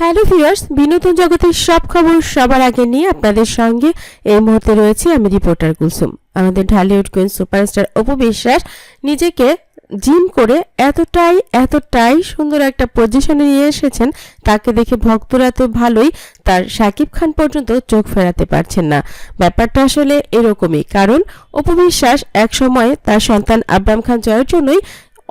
Hello viewers বিনোদন জগতের সব খবর সবার আগে নিয়ে আপনাদের সঙ্গে এই মুহূর্তে রয়েছে আমি রিপোর্টার কুলসুম। আমাদের ঢালিউড কুইন সুপারস্টার অপু বিশ্বাস নিজেকে জিম করে এতটাই এতটাই সুন্দর একটা পজিশনে নিয়ে এসেছেন, তাকে দেখে ভক্তরা তো ভালোই, তার শাকিব খান পর্যন্ত চোখ ফেরাতে পারছেন না। ব্যাপারটা আসলে এরকমই, কারণ অপু বিশ্বাস একসময় তার সন্তান আব্রাম খান জয়ের জন্যই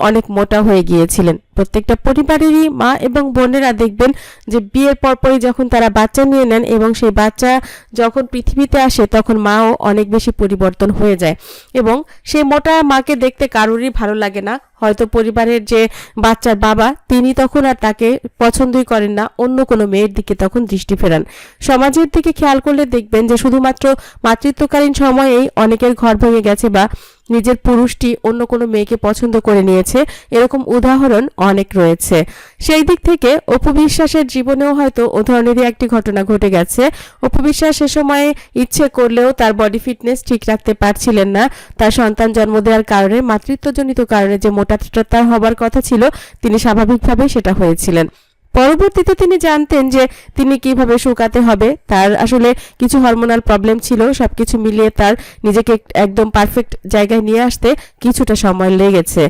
অনেক মোটা হয়ে গিয়েছিলেন। প্রত্যেকটা পরিবারেরই মা এবং বোনেরা দেখবেন যে বিয়ের পরপরই যখন তারা বাচ্চা নিয়ে নেন এবং সেই বাচ্চা যখন পৃথিবীতে আসে, তখন মাও অনেক বেশি পরিবর্তন হয়ে যায় এবং সেই মোটা মাকে দেখতে কারোরই ভালো লাগে না। হয়তো পরিবারের যে বাচ্চার বাবা, তিনি তখন আর তাকে পছন্দই করেন না, অন্য কোনো মেয়ের দিকে তখন দৃষ্টি ফেরান। সমাজের দিকে খেয়াল করলে দেখবেন যে শুধুমাত্র মাতৃত্বকালীন সময়েই অনেকের ঘর ভেঙে গেছে বা নিজের পুরুষটি অন্য কোনো মেয়েকে পছন্দ করে নিয়েছে। এরকম উদাহরণ অনেক রয়েছে। সেই দিক থেকে অপু বিশ্বাসের জীবনেও হয়তো ও ধরনেরই একটি ঘটনা ঘটে গেছে। অপু বিশ্বাস সে সময়ে ইচ্ছে করলেও তার বডি ফিটনেস ঠিক রাখতে পারছিলেন না। তার সন্তান জন্ম দেওয়ার কারণে, মাতৃত্বজনিত কারণে যে মোটা হবার কথা ছিল, তিনি স্বাভাবিকভাবে সেটা হয়েছিলেন। পরবর্তীতে তিনি জানতেন যে তিনি কীভাবে শুকাতে হবে। তার আসলে কিছু হরমোনাল প্রবলেম ছিল, সবকিছু মিলিয়ে তার নিজেকে একদম পারফেক্ট জায়গায় নিয়ে আসতে কিছুটা সময় লেগেছে।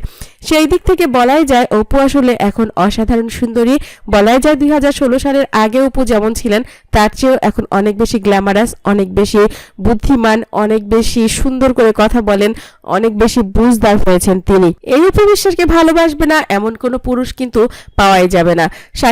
সেই দিক থেকে বলাই যায়, অপু আসলে এখন অসাধারণ সুন্দরী। বলাই যায় দুই হাজার ষোলো সালের আগে অপু যেমন ছিলেন, তার চেয়েও এখন অনেক বেশি গ্ল্যামারাস অনেক বেশি বুদ্ধিমান, অনেক বেশি সুন্দর করে কথা বলেন, অনেক বেশি বুঝদার হয়েছেন তিনি। এই অপু বিশ্বাসকে ভালোবাসবে না, এমন কোনো পুরুষ কিন্তু পাওয়াই যাবে না।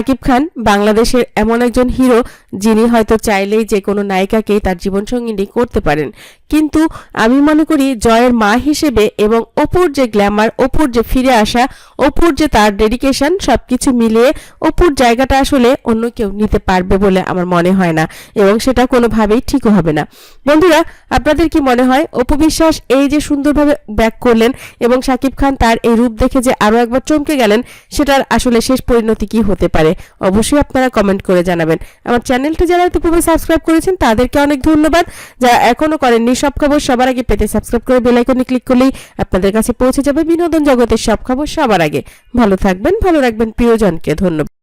শাকিব খান বাংলাদেশের এমন একজন হিরো যিনি হয়তো চাইলেই যে কোনো নায়িকাকেই তার জীবনসঙ্গিনী করতে পারেন। কিন্তু আমি মনে করি জয়ের মা হিসেবে এবং অপুর যে গ্ল্যামার, অপুর যে ফিরে আসা, অপুর যে তার ডেডিকেশন সবকিছু মিলিয়ে অপুর জায়গাটা আসলে অন্য কেউ নিতে পারবে বলে আমার মনে হয় না এবং সেটা কোনোভাবেই ঠিকও হবে না। বন্ধুরা, আপনাদের কি মনে হয়? অপু বিশ্বাস এই যে সুন্দরভাবে ব্যাক করলেন এবং শাকিব খান তার এই রূপ দেখে যে আরও একবার চমকে গেলেন, সেটার আসলে শেষ পরিণতি কি হতে পারে? অবশ্যই আপনারা কমেন্ট করে জানাবেন। আমার চ্যানেলটি যারা ইতিপূর্বে সাবস্ক্রাইব করেছেন, তাদেরকে অনেক ধন্যবাদ। যারা এখনও করেননি, সব খবর সবার আগে পেতে সাবস্ক্রাইব করে বেলাইকনে ক্লিক করলেই আপনাদের কাছে পৌঁছে যাবে বিনোদন জগতের সব খবর সবার আগে। ভালো থাকবেন, ভালো রাখবেন, প্রিয়জনকে ধন্যবাদ।